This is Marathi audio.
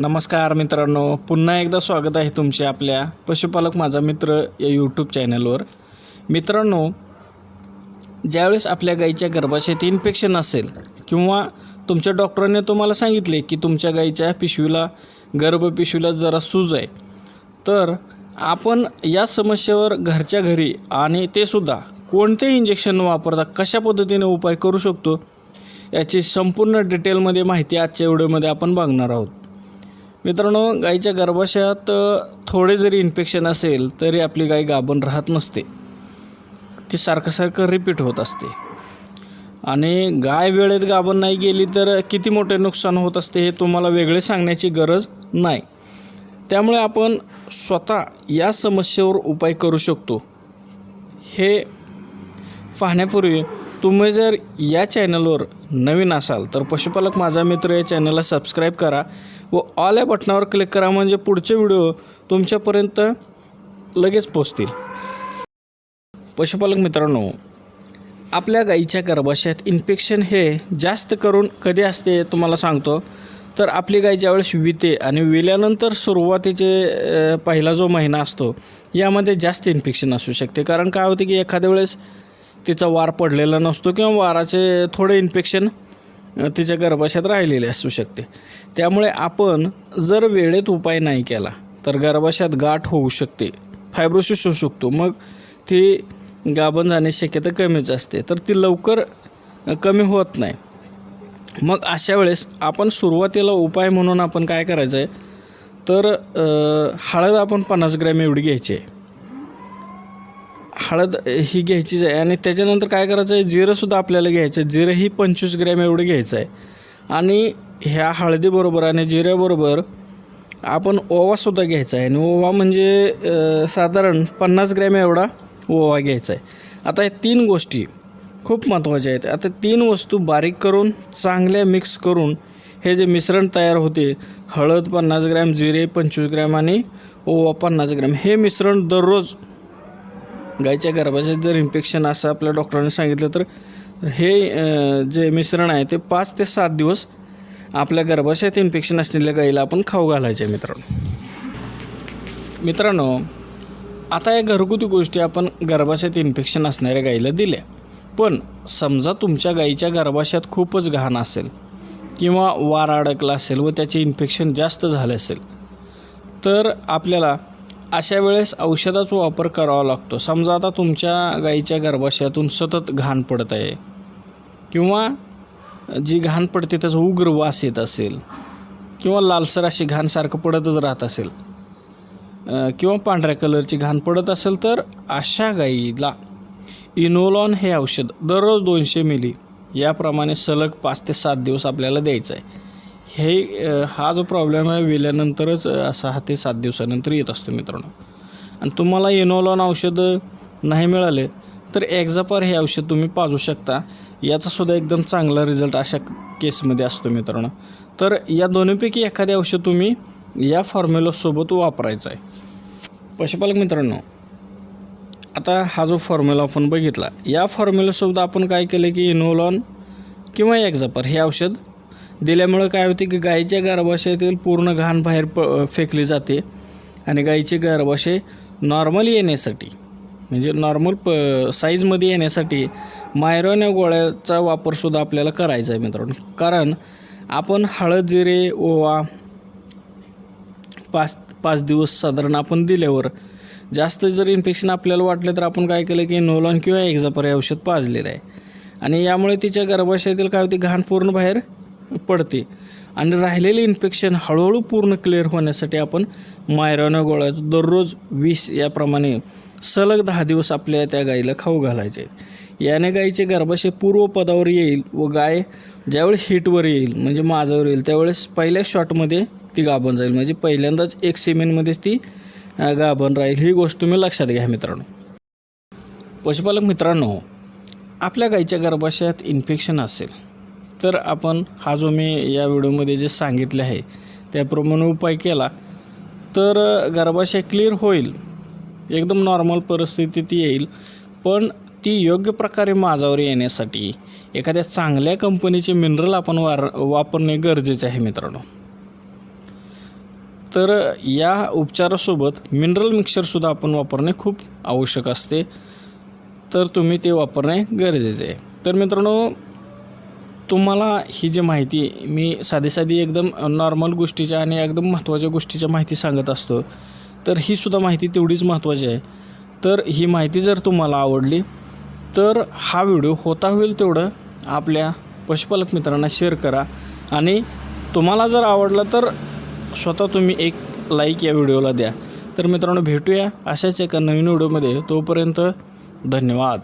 नमस्कार मित्रांनो पुन्हा एकदा स्वागत आहे तुमचे आपल्या पशुपालक माझा मित्र या यूट्यूब चॅनलवर मित्रांनो ज्यावेळेस आपल्या गाईच्या गर्भाशयात इन्फेक्शन असेल किंवा तुमच्या डॉक्टरांनी तुम्हाला सांगितले की तुमच्या गाईच्या पिशवीला गर्भपिशवीला जरा सूज आहे तर आपण या समस्येवर घरच्या घरी आणि ते सुद्धा कोणते इंजेक्शन वापरता कशा पद्धतीने उपाय करू शकतो याची संपूर्ण डिटेलमध्ये माहिती आजच्या व्हिडिओमध्ये आपण बघणार आहोत. मित्रांनो गाईच्या गर्भाशयात थोडे जरी इन्फेक्शन असेल तरी आपली गाय गाभण राहत नसते. ती सारखं सारखं रिपीट होत असते. आणि गाय वेळेत गाभण नाही गेली तर किती मोठे नुकसान होत असते हे तुम्हाला वेगळे सांगण्याची गरज नाही. त्यामुळे आपण स्वतः या समस्येवर उपाय करू शकतो. हे पाहण्यापूर्वी तुम्ही जर या चॅनलवर नवीन असाल तर पशुपालक माझा मित्र या चॅनलला सबस्क्राईब करा व ऑल या बटनावर क्लिक करा म्हणजे पुढचे व्हिडिओ तुमच्यापर्यंत लगेच पोचतील. पशुपालक मित्रांनो आपल्या गाईच्या गर्भाशयात इन्फेक्शन हे जास्त करून कधी असते तुम्हाला सांगतो. तर आपली गाय ज्यावेळेस विते आणि विल्यानंतर सुरुवातीचे पहिला जो महिना असतो यामध्ये जास्त इन्फेक्शन असू शकते. कारण काय होते की एखाद्या वेळेस तिचा वार पडलेला नसतो किंवा वाराचे थोडे इन्फेक्शन तिच्या गर्भाशयात राहिलेले असू शकते. त्यामुळे आपण जर वेळेत उपाय नाही केला तर गर्भाशयात गाठ होऊ शकते फायब्रोसिस होऊ शकतो. मग ती गाभण जाण्याची शक्यता कमीच असते. तर ती लवकर कमी होत नाही. मग अशा वेळेस आपण सुरुवातीला उपाय म्हणून आपण काय करायचं आहे तर हळद आपण पन्नास ग्रॅम एवढी घ्यायची आहे. हळद ही घ्यायचीच आहे. आणि त्याच्यानंतर काय करायचं आहे? जिरंसुद्धा आपल्याला घ्यायचं आहे. जिरं ही पंचवीस ग्रॅम एवढं घ्यायचं आहे. आणि ह्या हळदीबरोबर आणि जिऱ्याबरोबर आपण ओवासुद्धा घ्यायचा आहे. आणि ओवा म्हणजे साधारण पन्नास ग्रॅम एवढा ओवा घ्यायचा आहे. आता ह्या तीन गोष्टी खूप महत्त्वाच्या आहेत. आता तीन वस्तू बारीक करून चांगल्या मिक्स करून हे जे मिश्रण तयार होते हळद पन्नास ग्रॅम जिरे पंचवीस ग्रॅम आणि ओवा पन्नास ग्रॅम हे मिश्रण दररोज गायच्या गर्भाशयात जर इन्फेक्शन असं आपल्या डॉक्टरांनी सांगितलं तर हे जे मिश्रण आहे ते पाच ते सात दिवस आपल्या गर्भाशयात इन्फेक्शन असलेल्या गाईला आपण खाऊ घालायचे मित्रांनो. मित्रांनो आता या घरगुती गोष्टी आपण गर्भाशयात इन्फेक्शन असणाऱ्या गाईला दिल्या. पण समजा तुमच्या गाईच्या गर्भाशयात खूपच घाण असेल किंवा वार अडकला असेल व त्याचे इन्फेक्शन जास्त झाले असेल तर आपल्याला अशा वेळेस औषधाचा वापर करावा लागतो. समजा आता तुमच्या गाईच्या गर्भाशयातून सतत घाण पडत आहे किंवा जी घाण पडते त्याचा उग्र वास येत असेल किंवा लालसर अशी घाणसारखं पडतच राहत असेल किंवा पांढऱ्या कलरची घाण पडत असेल तर अशा गाईला इनोलॉन हे औषध दररोज दोनशे मिली याप्रमाणे सलग पाच ते सात दिवस आपल्याला द्यायचं आहे. हे हा जो प्रॉब्लेम आहे विल्यानंतरच सहा ते सात दिवसानंतर येत असतो मित्रांनो. आणि तुम्हाला इनोलॉन औषध नाही मिळाले तर एक्झापार हे औषध तुम्ही पाजू शकता. याचासुद्धा एकदम चांगला रिझल्ट अशा केसमध्ये असतो मित्रांनो. तर या दोन्हीपैकी एखादे औषध तुम्ही या फॉर्म्युलासोबत वापरायचं आहे. पशुपालक मित्रांनो आता हा जो फॉर्म्युला आपण बघितला या फॉर्म्युलासोबत आपण काय केलं की इनोलॉन किंवा एक्झापर हे औषध दिल्यामुळं काय होते की गाईच्या गर्भाशयातील पूर्ण घाण बाहेर प फेकली जाते आणि गाईचे गर्भाशय नॉर्मल येण्यासाठी म्हणजे नॉर्मल प साईजमध्ये येण्यासाठी मायरॉन या गोळ्याचा वापरसुद्धा आपल्याला करायचा आहे मित्रांनो. कारण आपण हळद जिरे ओवा पाच पाच दिवस साधारण आपण दिल्यावर जास्त जर इन्फेक्शन आपल्याला वाटलं तर आपण काय केलं की नोलॉन किंवा एक्झापर हे औषध पाजलेलं आहे. आणि यामुळे तिच्या गर्भाशयातील काय होते घाण पूर्ण बाहेर पडते. आणि राहिलेले इन्फेक्शन हळूहळू पूर्ण क्लिअर होण्यासाठी आपण मायरॉन गोळ्या दररोज वीस याप्रमाणे सलग दहा दिवस आपल्या त्या गाईला खाऊ घालायचे. याने गाईचे गर्भाशय पूर्व पदावर येईल व गाय ज्यावेळेस हिटवर येईल म्हणजे माझावर येईल त्यावेळेस पहिल्या शॉटमध्ये ती गाभण जाईल. म्हणजे पहिल्यांदाच एक सिमेंटमध्येच ती गाभण राहील. ही गोष्ट तुम्ही लक्षात घ्या मित्रांनो. पशुपालक मित्रांनो आपल्या गाईच्या गर्भाशयात इन्फेक्शन असेल. तर आपण हा जो मी या व्हिडिओमध्ये जे सांगितले आहे त्याप्रमाणे उपाय केला तर गर्भाशय क्लिअर होईल. एकदम नॉर्मल परिस्थितीत येईल. पण ती योग्य प्रकारे माझावर येण्यासाठी एखाद्या चांगल्या कंपनीचे मिनरल आपण वार वापरणे गरजेचे आहे मित्रांनो. तर या उपचारासोबत मिनरल मिक्सरसुद्धा आपण वापरणे खूप आवश्यक असते. तर तुम्ही ते वापरणे गरजेचे आहे. तर मित्रांनो तुम्हाला ही जी माहिती मी साधी साधी एकदम नॉर्मल गोष्टीच्या आणि एकदम महत्त्वाच्या गोष्टीच्या माहिती सांगत असतो तर ही सुद्धा माहिती तेवढीच महत्त्वाची आहे. तर ही माहिती जर तुम्हाला आवडली तर हा व्हिडिओ होता होईल तेवढं आपल्या पशुपालक मित्रांना शेअर करा. आणि तुम्हाला जर आवडलं तर स्वतः तुम्ही एक लाईक या व्हिडिओला द्या. तर मित्रांनो भेटूया अशाच एका नवीन व्हिडिओमध्ये. तोपर्यंत धन्यवाद.